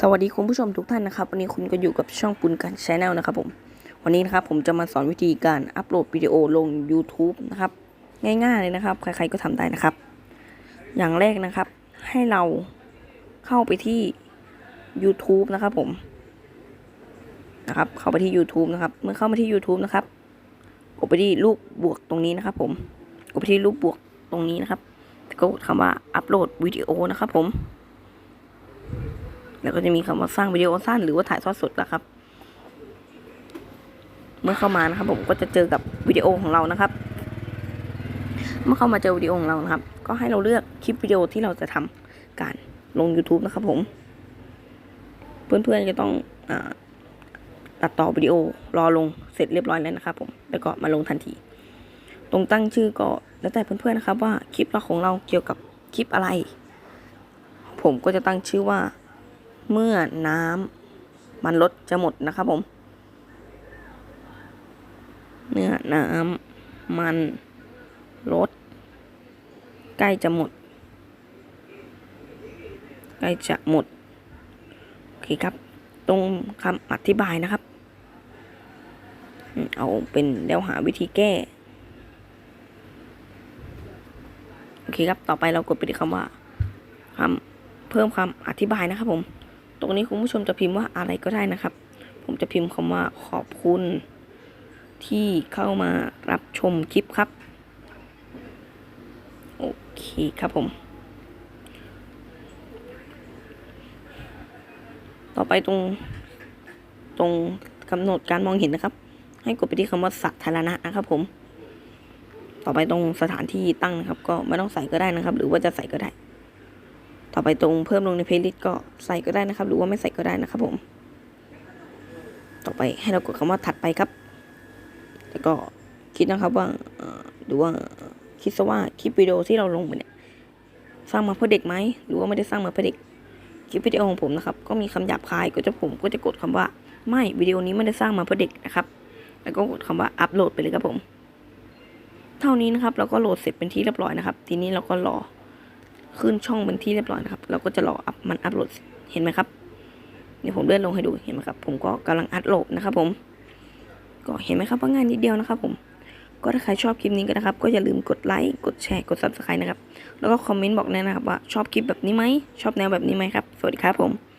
สวัสดีคุณผู้ชมทุกท่านนะครับ วันนี้คุณก็อยู่กับช่องปุนกันชาแนลนะครับผม วันนี้นะครับผมจะมาสอนวิธีการอัปโหลดวิดีโอลง YouTube นะครับ ง่ายๆเลยนะครับ ใครๆก็ทำได้นะครับ อย่างแรกนะครับ ให้เราเข้าไปที่ YouTube นะครับผมนะครับ เข้าไปที่ YouTube นะครับ เมื่อเข้ามาที่ YouTube นะครับกดไปที่รูปบวกตรงนี้นะครับ ผมกดไปที่รูปบวกตรงนี้นะครับแล้วก็กดคำว่าอัปโหลดวิดีโอนะครับผม แล้วก็จะมีคำว่าสร้างวิดีโอสั้นหรือว่าถ่ายทอดสดนะครับ เมื่อเข้ามานะครับ ผมก็จะเจอกับวิดีโอของเรานะครับ เมื่อเข้ามาเจอวิดีโอของเรานะครับ ก็ให้เราเลือกคลิปวิดีโอที่เราจะทำการลง YouTube นะครับ ผม เพื่อนๆจะต้องอตัดต่อวิดีโอรอลงเสร็จเรียบร้อยแล้วนะครับ ผมแล้วก็มาลงทันที ตรงตั้งชื่อก็แล้วแต่เพื่อนๆนะครับ ว่าคลิปเราของเราเกี่ยวกับคลิปอะไร ผมก็จะตั้งชื่อว่า เมื่อน้ำมันลดจะหมดนะครับผมเมื่อน้ำมันลด ใกล้จะหมด ใกล้จะหมด โอเคครับ ตรงคำอธิบายนะครับ เอาเป็นแล้วหาวิธีแก้ โอเคครับ ต่อไปเรากดไปที่คำว่าคำเพิ่มคำอธิบายนะครับผม รงนี้คุณผู้ชมจะพิมพ์ว่าอะไรก็ได้นะครับ ผมจะพิมพ์คำว่าขอบคุณ ที่เข้ามารับชมคลิปครับ โอเคครับผม ต่อไปตรงตรงกำหนดการมองเห็นนะครับ ให้กดไปที่คำว่าสาธารณะนะครับผม ต่อไปตรงสถานที่ตั้งนะครับ ก็ไม่ต้องใส่ก็ได้นะครับ หรือว่าจะใส่ก็ได้ ต่อไปตรงเพิ่มลงในเพลย์ลิสต์ก็ใส่ก็ได้นะครับ หรือว่าไม่ใส่ก็ได้นะครับผม ต่อไปให้เรากดคำว่าถัดไปครับ แล้วก็คิดนะครับว่าหรือว่าคิดซะว่าคลิปวิดีโอที่เราลงไปเนี่ยสร้างมาเพื่อเด็กไหมหรือว่าไม่ได้สร้างมาเพื่อเด็กคลิปวิดีโอของผมนะครับ ก็มีคำหยาบคายก็จะผมก็จะกดคำว่า ไม่วิดีโอนี้ไม่ได้สร้างมาเพื่อเด็กนะครับ แล้วก็กดคำว่าอัปโหลดไปเลยครับผม เท่านี้นะครับเราก็โหลดเสร็จเป็นที่เรียบร้อยนะครับ ทีนี้เราก็รอ ขึ้นช่องเป็นที่เรียบร้อยนะครับ เราก็จะรออัพมันอัพโหลดเห็นไหมครับเดี๋ยวผมเลื่อนลงให้ดูเห็นไหมครับ ผมก็กำลังอัพโหลดนะครับ ผมก็เห็นไหมครับว่าง่ายนิดเดียวนะครับ ผม ก็ถ้าใครชอบคลิปนี้ก็นะครับ ก็อย่าลืมกดไลค์กดแชร์กดซับสไครต์นะครับ แล้วก็คอมเมนต์บอกแน่นะครับว่าชอบคลิปแบบนี้ไหมชอบแนวแบบนี้ไหมครับ สวัสดีครับผม